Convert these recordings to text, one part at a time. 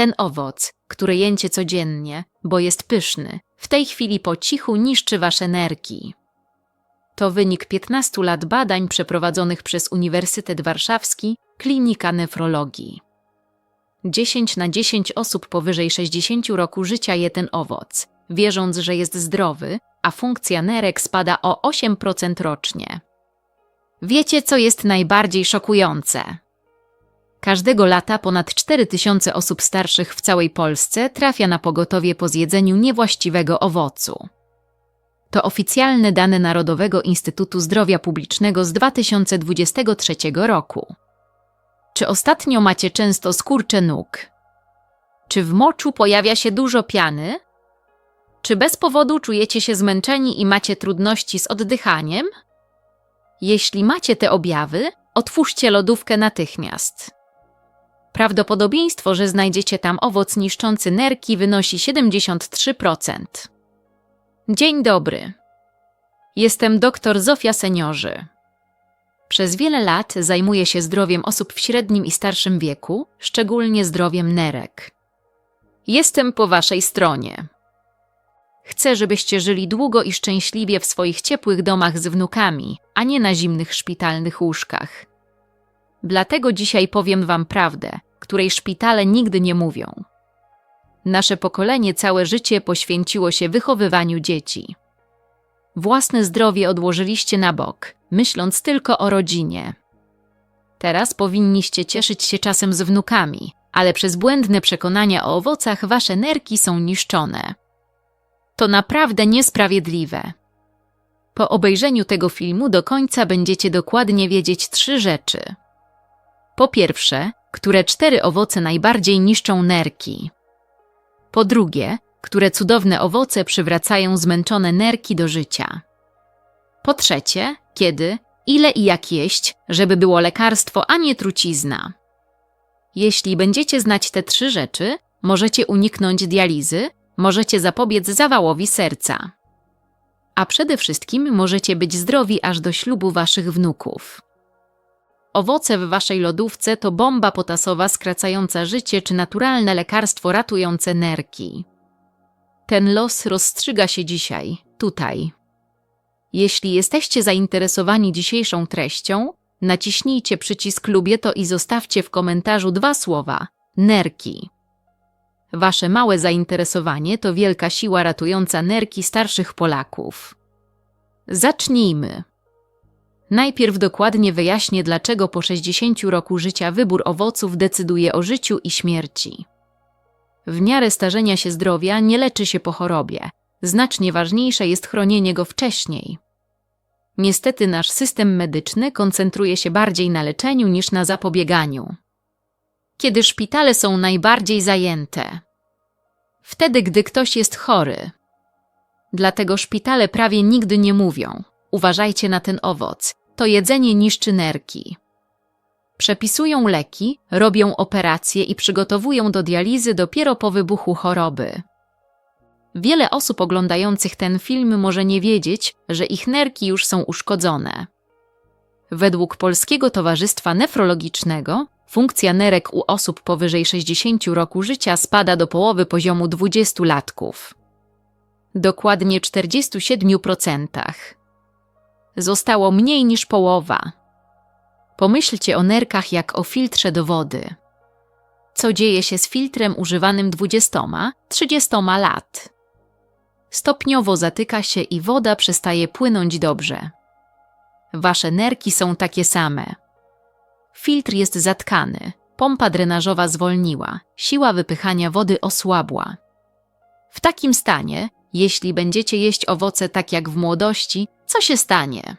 Ten owoc, który jęcie codziennie, bo jest pyszny, w tej chwili po cichu niszczy wasze nerki. To wynik 15 lat badań przeprowadzonych przez Uniwersytet Warszawski, Klinika Nefrologii. 10 na 10 osób powyżej 60 roku życia je ten owoc, wierząc, że jest zdrowy, a funkcja nerek spada o 8% rocznie. Wiecie, co jest najbardziej szokujące? Każdego lata ponad 4000 osób starszych w całej Polsce trafia na pogotowie po zjedzeniu niewłaściwego owocu. To oficjalne dane Narodowego Instytutu Zdrowia Publicznego z 2023 roku. Czy ostatnio macie często skurcze nóg? Czy w moczu pojawia się dużo piany? Czy bez powodu czujecie się zmęczeni i macie trudności z oddychaniem? Jeśli macie te objawy, otwórzcie lodówkę natychmiast. Prawdopodobieństwo, że znajdziecie tam owoc niszczący nerki wynosi 73%. Dzień dobry. Jestem dr Zofia Seniorzy. Przez wiele lat zajmuję się zdrowiem osób w średnim i starszym wieku, szczególnie zdrowiem nerek. Jestem po waszej stronie. Chcę, żebyście żyli długo i szczęśliwie w swoich ciepłych domach z wnukami, a nie na zimnych szpitalnych łóżkach. Dlatego dzisiaj powiem wam prawdę, której szpitale nigdy nie mówią. Nasze pokolenie całe życie poświęciło się wychowywaniu dzieci. Własne zdrowie odłożyliście na bok, myśląc tylko o rodzinie. Teraz powinniście cieszyć się czasem z wnukami, ale przez błędne przekonania o owocach wasze nerki są niszczone. To naprawdę niesprawiedliwe. Po obejrzeniu tego filmu do końca będziecie dokładnie wiedzieć trzy rzeczy. Po pierwsze, które cztery owoce najbardziej niszczą nerki. Po drugie, które cudowne owoce przywracają zmęczone nerki do życia. Po trzecie, kiedy, ile i jak jeść, żeby było lekarstwo, a nie trucizna. Jeśli będziecie znać te trzy rzeczy, możecie uniknąć dializy, możecie zapobiec zawałowi serca. A przede wszystkim możecie być zdrowi aż do ślubu waszych wnuków. Owoce w waszej lodówce to bomba potasowa skracająca życie czy naturalne lekarstwo ratujące nerki. Ten los rozstrzyga się dzisiaj, tutaj. Jeśli jesteście zainteresowani dzisiejszą treścią, naciśnijcie przycisk lubię to i zostawcie w komentarzu dwa słowa nerki. Wasze małe zainteresowanie to wielka siła ratująca nerki starszych Polaków. Zacznijmy. Najpierw dokładnie wyjaśnię, dlaczego po 60 roku życia wybór owoców decyduje o życiu i śmierci. W miarę starzenia się zdrowia nie leczy się po chorobie. Znacznie ważniejsze jest chronienie go wcześniej. Niestety nasz system medyczny koncentruje się bardziej na leczeniu niż na zapobieganiu. Kiedy szpitale są najbardziej zajęte? Wtedy, gdy ktoś jest chory. Dlatego szpitale prawie nigdy nie mówią: uważajcie na ten owoc, to jedzenie niszczy nerki. Przepisują leki, robią operacje i przygotowują do dializy dopiero po wybuchu choroby. Wiele osób oglądających ten film może nie wiedzieć, że ich nerki już są uszkodzone. Według Polskiego Towarzystwa Nefrologicznego funkcja nerek u osób powyżej 60 roku życia spada do połowy poziomu 20-latków. Dokładnie 47%. Zostało mniej niż połowa. Pomyślcie o nerkach jak o filtrze do wody. Co dzieje się z filtrem używanym 20-30 lat? Stopniowo zatyka się i woda przestaje płynąć dobrze. Wasze nerki są takie same. Filtr jest zatkany, pompa drenażowa zwolniła, siła wypychania wody osłabła. W takim stanie, jeśli będziecie jeść owoce tak jak w młodości, co się stanie?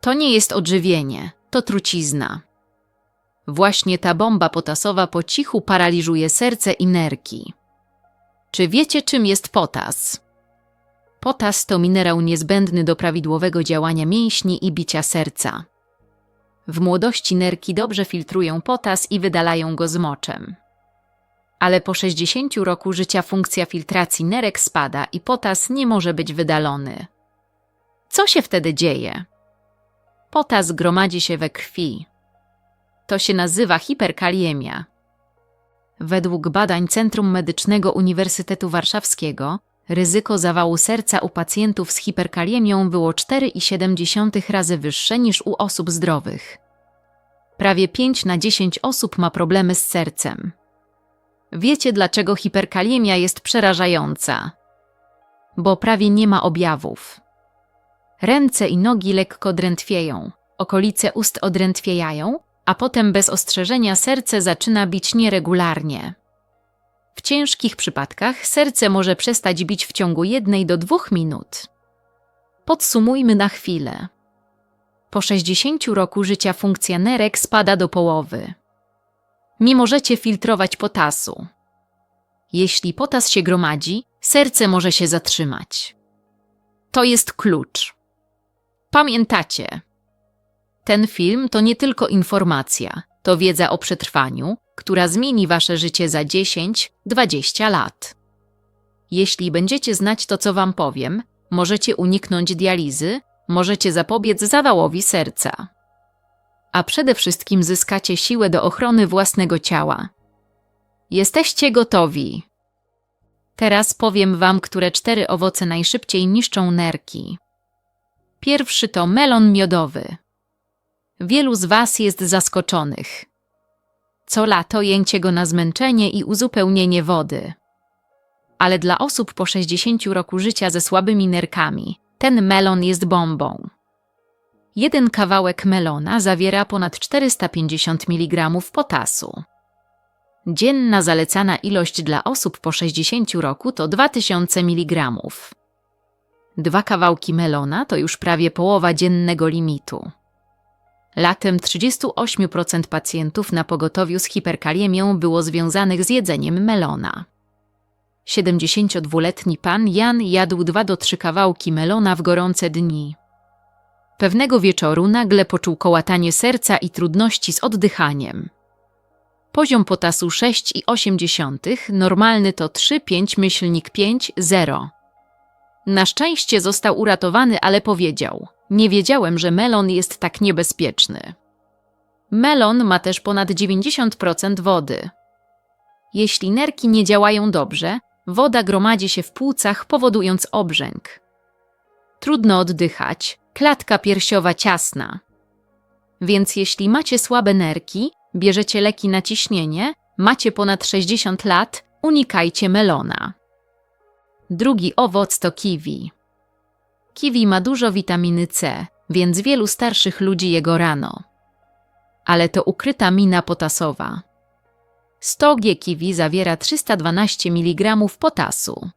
To nie jest odżywienie, to trucizna. Właśnie ta bomba potasowa po cichu paraliżuje serce i nerki. Czy wiecie, czym jest potas? Potas to minerał niezbędny do prawidłowego działania mięśni i bicia serca. W młodości nerki dobrze filtrują potas i wydalają go z moczem. Ale po 60 roku życia funkcja filtracji nerek spada i potas nie może być wydalony. Co się wtedy dzieje? Potas gromadzi się we krwi. To się nazywa hiperkaliemia. Według badań Centrum Medycznego Uniwersytetu Warszawskiego ryzyko zawału serca u pacjentów z hiperkaliemią było 4,7 razy wyższe niż u osób zdrowych. Prawie 5 na 10 osób ma problemy z sercem. Wiecie, dlaczego hiperkaliemia jest przerażająca? Bo prawie nie ma objawów. Ręce i nogi lekko drętwieją, okolice ust odrętwiejają, a potem bez ostrzeżenia serce zaczyna bić nieregularnie. W ciężkich przypadkach serce może przestać bić w ciągu jednej do dwóch minut. Podsumujmy na chwilę. Po 60 roku życia funkcja nerek spada do połowy. Nie możecie filtrować potasu. Jeśli potas się gromadzi, serce może się zatrzymać. To jest klucz. Pamiętacie, ten film to nie tylko informacja, to wiedza o przetrwaniu, która zmieni wasze życie za 10-20 lat. Jeśli będziecie znać to, co wam powiem, możecie uniknąć dializy, możecie zapobiec zawałowi serca. A przede wszystkim zyskacie siłę do ochrony własnego ciała. Jesteście gotowi. Teraz powiem wam, które cztery owoce najszybciej niszczą nerki. Pierwszy to melon miodowy. Wielu z Was jest zaskoczonych. Co lato jęcie go na zmęczenie i uzupełnienie wody. Ale dla osób po 60 roku życia ze słabymi nerkami, ten melon jest bombą. Jeden kawałek melona zawiera ponad 450 mg potasu. Dzienna zalecana ilość dla osób po 60 roku to 2000 mg. Dwa kawałki melona to już prawie połowa dziennego limitu. Latem 38% pacjentów na pogotowiu z hiperkaliemią było związanych z jedzeniem melona. 72-letni pan Jan jadł 2 do 3 kawałki melona w gorące dni. Pewnego wieczoru nagle poczuł kołatanie serca i trudności z oddychaniem. Poziom potasu 6,8, normalny to 3,5 myślnik 5, 0. Na szczęście został uratowany, ale powiedział: Nie wiedziałem, że melon jest tak niebezpieczny. Melon ma też ponad 90% wody. Jeśli nerki nie działają dobrze, woda gromadzi się w płucach, powodując obrzęk. Trudno oddychać, klatka piersiowa ciasna. Więc jeśli macie słabe nerki, bierzecie leki na ciśnienie, macie ponad 60 lat, unikajcie melona. Drugi owoc to kiwi. Kiwi ma dużo witaminy C, więc wielu starszych ludzi jego rano. Ale to ukryta mina potasowa. 100 g kiwi zawiera 312 mg potasu.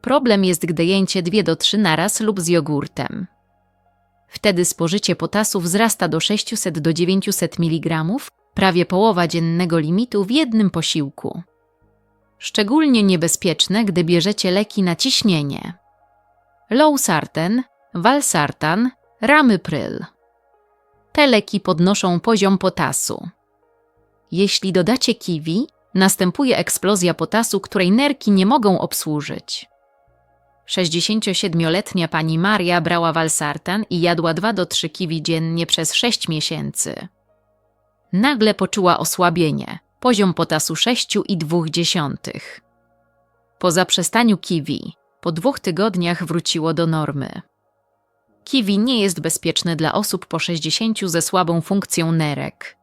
Problem jest, gdy jęcie 2 do 3 naraz lub z jogurtem. Wtedy spożycie potasu wzrasta do 600 do 900 mg, prawie połowa dziennego limitu w jednym posiłku. Szczególnie niebezpieczne, gdy bierzecie leki na ciśnienie. Losartan, valsartan, ramypryl. Te leki podnoszą poziom potasu. Jeśli dodacie kiwi, następuje eksplozja potasu, której nerki nie mogą obsłużyć. 67-letnia pani Maria brała valsartan i jadła 2 do 3 kiwi dziennie przez 6 miesięcy. Nagle poczuła osłabienie, poziom potasu 6,2. Po zaprzestaniu kiwi, po dwóch tygodniach wróciło do normy. Kiwi nie jest bezpieczne dla osób po 60 ze słabą funkcją nerek.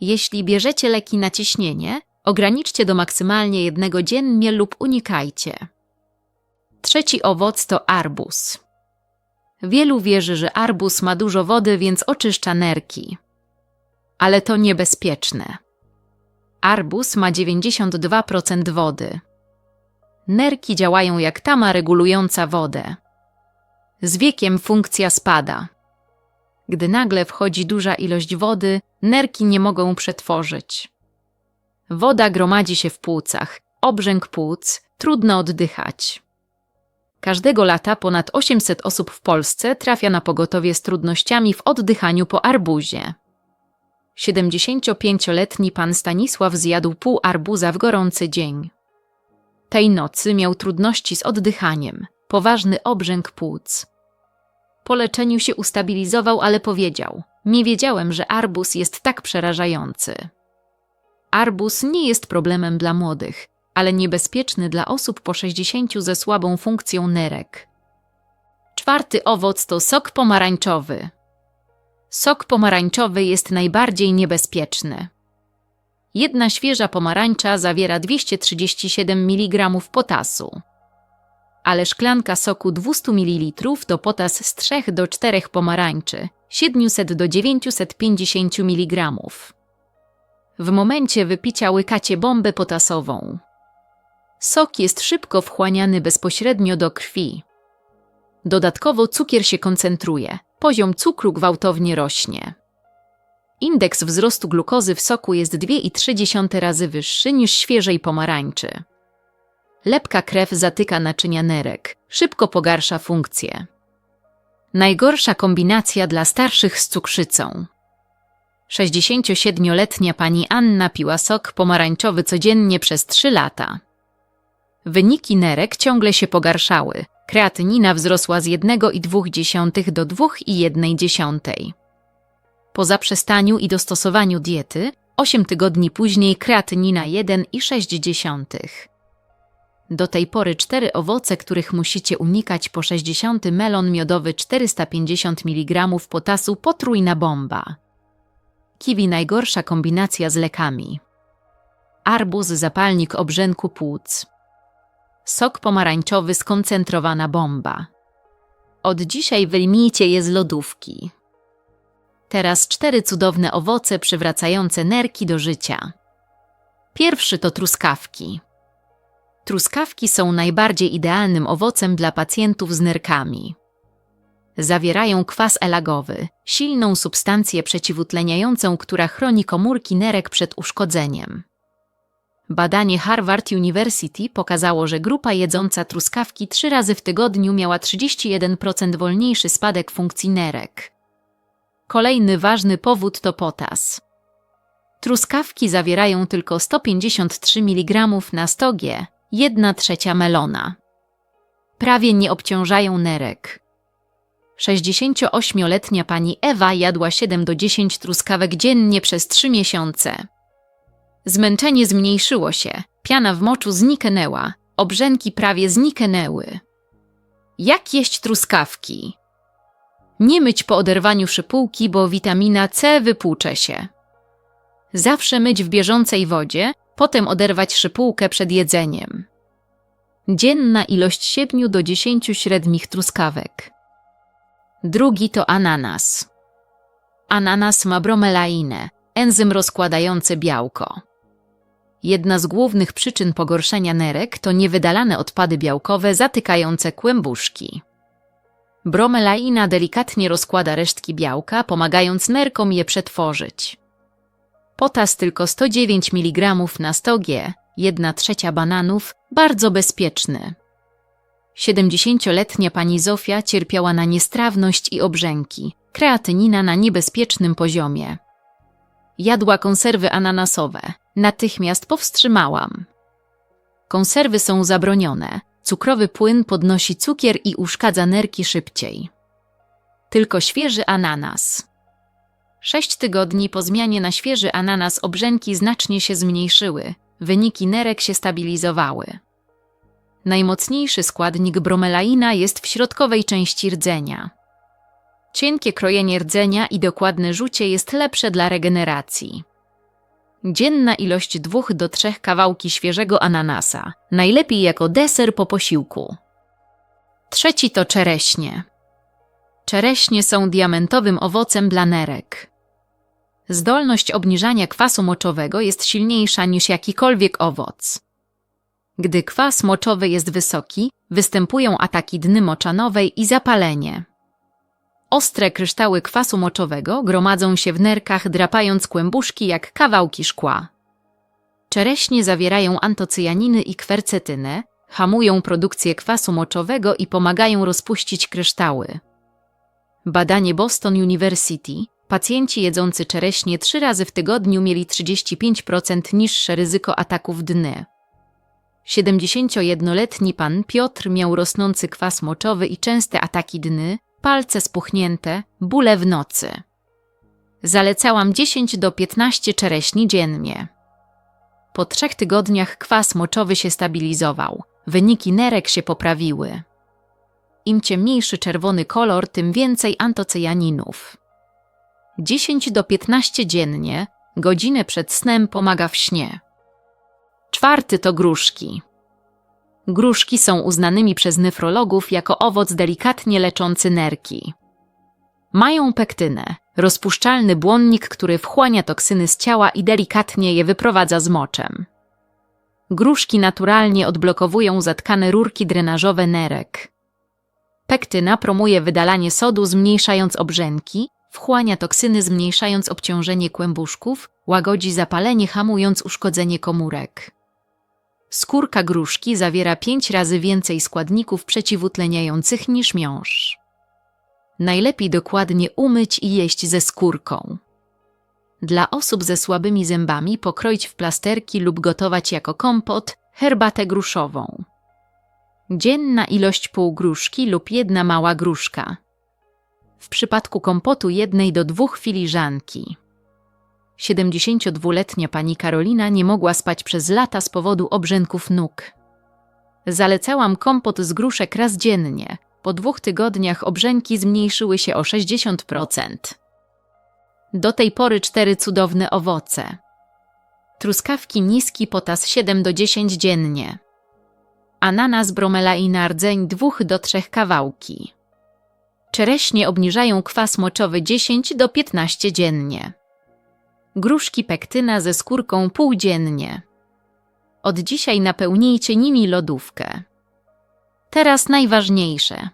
Jeśli bierzecie leki na ciśnienie, ograniczcie do maksymalnie jednego dziennie lub unikajcie. Trzeci owoc to arbuz. Wielu wierzy, że arbuz ma dużo wody, więc oczyszcza nerki. Ale to niebezpieczne. Arbuz ma 92% wody. Nerki działają jak tama regulująca wodę. Z wiekiem funkcja spada. Gdy nagle wchodzi duża ilość wody, nerki nie mogą przetworzyć. Woda gromadzi się w płucach, obrzęk płuc, trudno oddychać. Każdego lata ponad 800 osób w Polsce trafia na pogotowie z trudnościami w oddychaniu po arbuzie. 75-letni pan Stanisław zjadł pół arbuza w gorący dzień. Tej nocy miał trudności z oddychaniem, poważny obrzęk płuc. Po leczeniu się ustabilizował, ale powiedział: Nie wiedziałem, że arbuz jest tak przerażający. Arbuz nie jest problemem dla młodych, ale niebezpieczny dla osób po 60 ze słabą funkcją nerek. Czwarty owoc to sok pomarańczowy. Sok pomarańczowy jest najbardziej niebezpieczny. Jedna świeża pomarańcza zawiera 237 mg potasu. Ale szklanka soku 200 ml to potas z 3 do 4 pomarańczy, 700 do 950 mg. W momencie wypicia łykacie bombę potasową. Sok jest szybko wchłaniany bezpośrednio do krwi. Dodatkowo cukier się koncentruje, poziom cukru gwałtownie rośnie. Indeks wzrostu glukozy w soku jest 2,3 razy wyższy niż świeżej pomarańczy. Lepka krew zatyka naczynia nerek, szybko pogarsza funkcję. Najgorsza kombinacja dla starszych z cukrzycą. 67-letnia pani Anna piła sok pomarańczowy codziennie przez 3 lata. Wyniki nerek ciągle się pogarszały. Kreatynina wzrosła z 1,2 do 2,1. Po zaprzestaniu i dostosowaniu diety, 8 tygodni później kreatynina 1,6. Do tej pory cztery owoce, których musicie unikać po 60 melon miodowy 450 mg potasu potrójna bomba. Kiwi najgorsza kombinacja z lekami. Arbuz zapalnik obrzęku płuc. Sok pomarańczowy skoncentrowana bomba. Od dzisiaj wyjmijcie je z lodówki. Teraz cztery cudowne owoce przywracające nerki do życia. Pierwszy to truskawki. Truskawki są najbardziej idealnym owocem dla pacjentów z nerkami. Zawierają kwas elagowy, silną substancję przeciwutleniającą, która chroni komórki nerek przed uszkodzeniem. Badanie Harvard University pokazało, że grupa jedząca truskawki trzy razy w tygodniu miała 31% wolniejszy spadek funkcji nerek. Kolejny ważny powód to potas. Truskawki zawierają tylko 153 mg na 100 g, 1 trzecia melona. Prawie nie obciążają nerek. 68-letnia pani Ewa jadła 7 do 10 truskawek dziennie przez 3 miesiące. Zmęczenie zmniejszyło się, piana w moczu zniknęła, obrzęki prawie zniknęły. Jak jeść truskawki? Nie myć po oderwaniu szypułki, bo witamina C wypłucze się. Zawsze myć w bieżącej wodzie, potem oderwać szypułkę przed jedzeniem. Dzienna ilość 7 do 10 średnich truskawek. Drugi to ananas. Ananas ma bromelainę, enzym rozkładający białko. Jedna z głównych przyczyn pogorszenia nerek to niewydalane odpady białkowe zatykające kłębuszki. Bromelaina delikatnie rozkłada resztki białka, pomagając nerkom je przetworzyć. Potas tylko 109 mg na 100 g, 1 trzecia bananów, bardzo bezpieczny. 70-letnia pani Zofia cierpiała na niestrawność i obrzęki, kreatynina na niebezpiecznym poziomie. Jadła konserwy ananasowe. Natychmiast powstrzymałam. Konserwy są zabronione. Cukrowy płyn podnosi cukier i uszkadza nerki szybciej. Tylko świeży ananas. Sześć tygodni po zmianie na świeży ananas obrzęki znacznie się zmniejszyły, wyniki nerek się stabilizowały. Najmocniejszy składnik bromelaina jest w środkowej części rdzenia. Cienkie krojenie rdzenia i dokładne rzucie jest lepsze dla regeneracji. Dzienna ilość dwóch do trzech kawałki świeżego ananasa, najlepiej jako deser po posiłku. Trzeci to czereśnie. Czereśnie są diamentowym owocem dla nerek. Zdolność obniżania kwasu moczowego jest silniejsza niż jakikolwiek owoc. Gdy kwas moczowy jest wysoki, występują ataki dny moczanowej i zapalenie. Ostre kryształy kwasu moczowego gromadzą się w nerkach, drapając kłębuszki jak kawałki szkła. Czereśnie zawierają antocyjaniny i kwercetynę, hamują produkcję kwasu moczowego i pomagają rozpuścić kryształy. Badanie Boston University Pacjenci jedzący czereśnie trzy razy w tygodniu mieli 35% niższe ryzyko ataków dny. 71-letni pan Piotr miał rosnący kwas moczowy i częste ataki dny, palce spuchnięte, bóle w nocy. Zalecałam 10 do 15 czereśni dziennie. Po trzech tygodniach kwas moczowy się stabilizował. Wyniki nerek się poprawiły. Im ciemniejszy czerwony kolor, tym więcej antocyjaninów. 10 do 15 dziennie, godzinę przed snem pomaga w śnie. Czwarty to gruszki. Gruszki są uznanymi przez nefrologów jako owoc delikatnie leczący nerki. Mają pektynę, rozpuszczalny błonnik, który wchłania toksyny z ciała i delikatnie je wyprowadza z moczem. Gruszki naturalnie odblokowują zatkane rurki drenażowe nerek. Pektyna promuje wydalanie sodu, zmniejszając obrzęki, wchłania toksyny, zmniejszając obciążenie kłębuszków, łagodzi zapalenie, hamując uszkodzenie komórek. Skórka gruszki zawiera pięć razy więcej składników przeciwutleniających niż miąższ. Najlepiej dokładnie umyć i jeść ze skórką. Dla osób ze słabymi zębami pokroić w plasterki lub gotować jako kompot herbatę gruszową. Dzienna ilość pół gruszki lub jedna mała gruszka. W przypadku kompotu jednej do dwóch filiżanki. 72-letnia pani Karolina nie mogła spać przez lata z powodu obrzęków nóg. Zalecałam kompot z gruszek raz dziennie. Po dwóch tygodniach obrzęki zmniejszyły się o 60%. Do tej pory cztery cudowne owoce. Truskawki niski potas 7 do 10 dziennie. Ananas, bromela i nardzeń 2 do 3 kawałki. Czereśnie obniżają kwas moczowy 10 do 15 dziennie. Gruszki pektyna ze skórką półdziennie. Od dzisiaj napełnijcie nimi lodówkę. Teraz najważniejsze.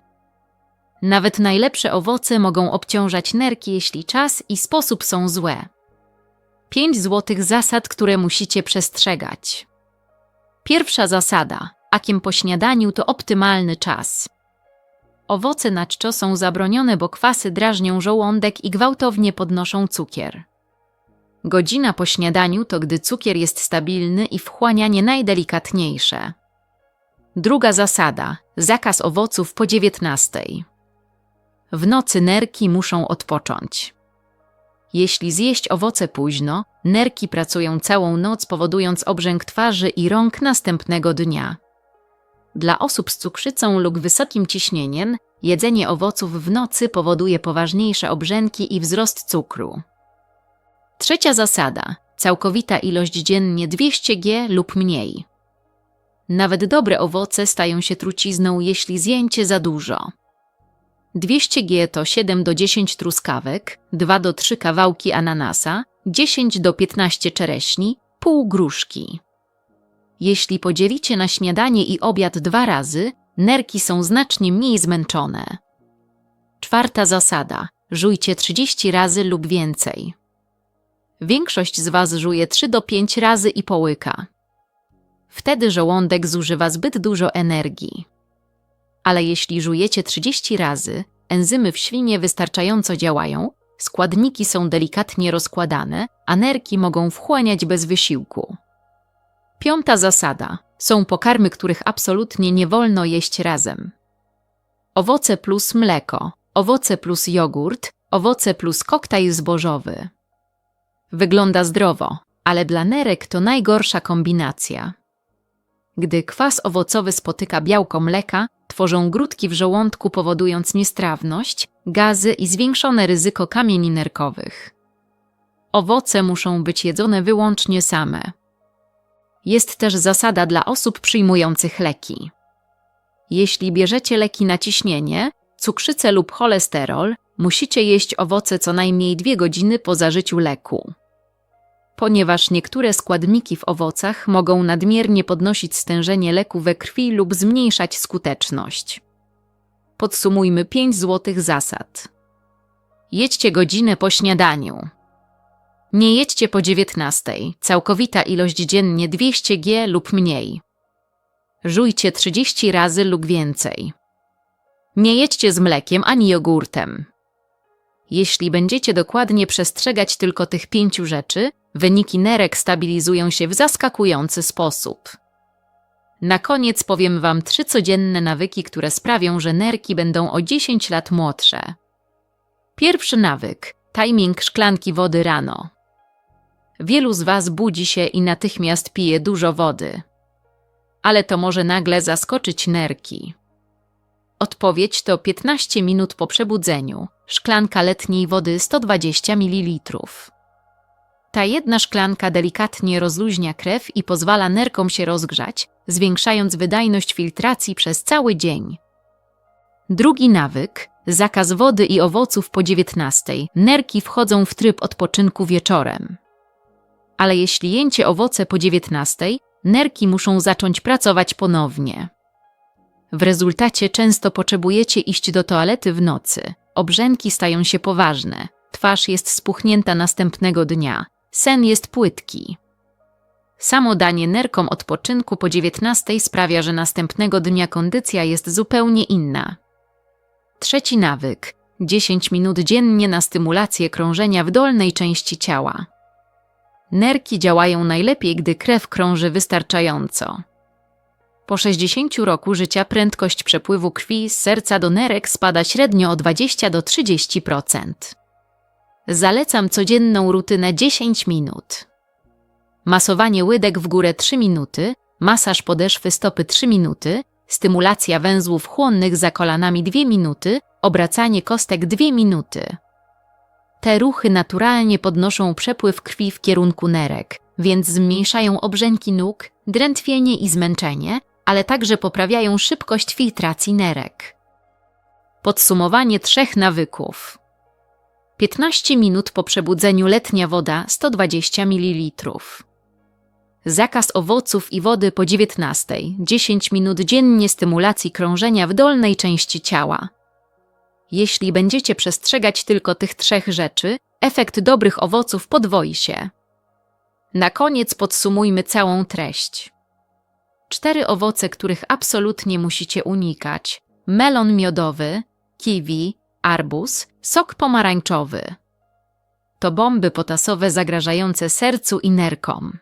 Nawet najlepsze owoce mogą obciążać nerki, jeśli czas i sposób są złe. 5 złotych zasad, które musicie przestrzegać. Pierwsza zasada: akiem po śniadaniu to optymalny czas. Owoce na czczo są zabronione, bo kwasy drażnią żołądek i gwałtownie podnoszą cukier. Godzina po śniadaniu to gdy cukier jest stabilny i wchłanianie najdelikatniejsze. Druga zasada: zakaz owoców po 19. W nocy nerki muszą odpocząć. Jeśli zjeść owoce późno, nerki pracują całą noc, powodując obrzęk twarzy i rąk następnego dnia. Dla osób z cukrzycą lub wysokim ciśnieniem, jedzenie owoców w nocy powoduje poważniejsze obrzęki i wzrost cukru. Trzecia zasada: całkowita ilość dziennie 200 g lub mniej. Nawet dobre owoce stają się trucizną, jeśli zjęcie za dużo. 200 g to 7 do 10 truskawek, 2 do 3 kawałki ananasa, 10 do 15 czereśni, pół gruszki. Jeśli podzielicie na śniadanie i obiad dwa razy, nerki są znacznie mniej zmęczone. Czwarta zasada: żujcie 30 razy lub więcej. Większość z Was żuje 3 do 5 razy i połyka. Wtedy żołądek zużywa zbyt dużo energii. Ale jeśli żujecie 30 razy, enzymy w ślinie wystarczająco działają, składniki są delikatnie rozkładane, a nerki mogą wchłaniać bez wysiłku. Piąta zasada. Są pokarmy, których absolutnie nie wolno jeść razem. Owoce plus mleko, owoce plus jogurt, owoce plus koktajl zbożowy. Wygląda zdrowo, ale dla nerek to najgorsza kombinacja. Gdy kwas owocowy spotyka białko mleka, tworzą grudki w żołądku, powodując niestrawność, gazy i zwiększone ryzyko kamieni nerkowych. Owoce muszą być jedzone wyłącznie same. Jest też zasada dla osób przyjmujących leki. Jeśli bierzecie leki na ciśnienie, cukrzycę lub cholesterol, musicie jeść owoce co najmniej dwie godziny po zażyciu leku ponieważ niektóre składniki w owocach mogą nadmiernie podnosić stężenie leku we krwi lub zmniejszać skuteczność. Podsumujmy 5 złotych zasad. Jedźcie godzinę po śniadaniu. Nie jedźcie po 19, całkowita ilość dziennie 200 g lub mniej. Żujcie 30 razy lub więcej. Nie jedźcie z mlekiem ani jogurtem. Jeśli będziecie dokładnie przestrzegać tylko tych pięciu rzeczy, Wyniki nerek stabilizują się w zaskakujący sposób. Na koniec powiem Wam trzy codzienne nawyki, które sprawią, że nerki będą o 10 lat młodsze. Pierwszy nawyk: timing szklanki wody rano. wielu z Was budzi się i natychmiast pije dużo wody. Ale to może nagle zaskoczyć nerki. Odpowiedź to 15 minut po przebudzeniu. Szklanka letniej wody 120 ml. Ta jedna szklanka delikatnie rozluźnia krew i pozwala nerkom się rozgrzać, zwiększając wydajność filtracji przez cały dzień. Drugi nawyk zakaz wody i owoców po 19. Nerki wchodzą w tryb odpoczynku wieczorem. Ale jeśli jęcie owoce po 19, nerki muszą zacząć pracować ponownie. W rezultacie często potrzebujecie iść do toalety w nocy. Obrzęki stają się poważne, twarz jest spuchnięta następnego dnia, sen jest płytki. Samo danie nerkom odpoczynku po 19 sprawia, że następnego dnia kondycja jest zupełnie inna. Trzeci nawyk 10 minut dziennie na stymulację krążenia w dolnej części ciała. Nerki działają najlepiej, gdy krew krąży wystarczająco. Po 60 roku życia prędkość przepływu krwi z serca do nerek spada średnio o 20 do 30%. Zalecam codzienną rutynę 10 minut. Masowanie łydek w górę 3 minuty, masaż podeszwy stopy 3 minuty, stymulacja węzłów chłonnych za kolanami 2 minuty, obracanie kostek 2 minuty. Te ruchy naturalnie podnoszą przepływ krwi w kierunku nerek, więc zmniejszają obrzęki nóg, drętwienie i zmęczenie, ale także poprawiają szybkość filtracji nerek. Podsumowanie trzech nawyków. 15 minut po przebudzeniu letnia woda 120 ml. Zakaz owoców i wody po 19. 10 minut dziennie stymulacji krążenia w dolnej części ciała. Jeśli będziecie przestrzegać tylko tych trzech rzeczy, efekt dobrych owoców podwoi się. Na koniec podsumujmy całą treść. Cztery owoce, których absolutnie musicie unikać: melon miodowy, kiwi, arbuz, sok pomarańczowy. To bomby potasowe zagrażające sercu i nerkom.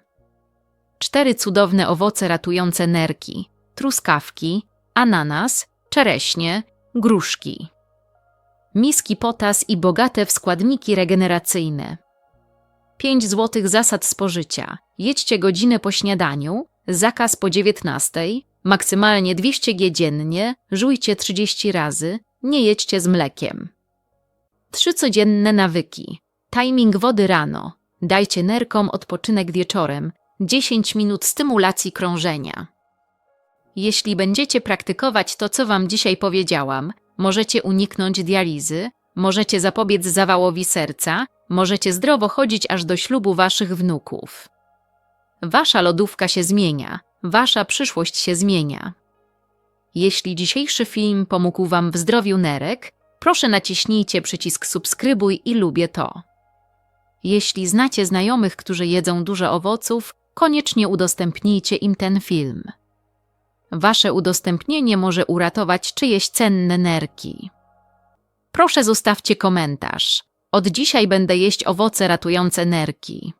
Cztery cudowne owoce ratujące nerki: truskawki, ananas, czereśnie, gruszki. Miski potas i bogate w składniki regeneracyjne. 5 złotych zasad spożycia. Jedźcie godzinę po śniadaniu, zakaz po 19, maksymalnie 200 g dziennie, żujcie 30 razy, nie jedźcie z mlekiem. Trzy codzienne nawyki. Timing wody rano. Dajcie nerkom odpoczynek wieczorem. 10 minut stymulacji krążenia. Jeśli będziecie praktykować to, co Wam dzisiaj powiedziałam, możecie uniknąć dializy, możecie zapobiec zawałowi serca, możecie zdrowo chodzić aż do ślubu Waszych wnuków. Wasza lodówka się zmienia, Wasza przyszłość się zmienia. Jeśli dzisiejszy film pomógł Wam w zdrowiu nerek, proszę naciśnijcie przycisk subskrybuj i lubię to. Jeśli znacie znajomych, którzy jedzą dużo owoców, koniecznie udostępnijcie im ten film. Wasze udostępnienie może uratować czyjeś cenne nerki. Proszę zostawcie komentarz. Od dzisiaj będę jeść owoce ratujące nerki.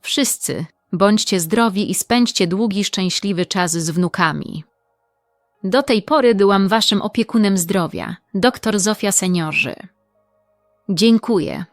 Wszyscy bądźcie zdrowi i spędźcie długi, szczęśliwy czas z wnukami. Do tej pory byłam waszym opiekunem zdrowia, dr Zofia Seniorzy. Dziękuję.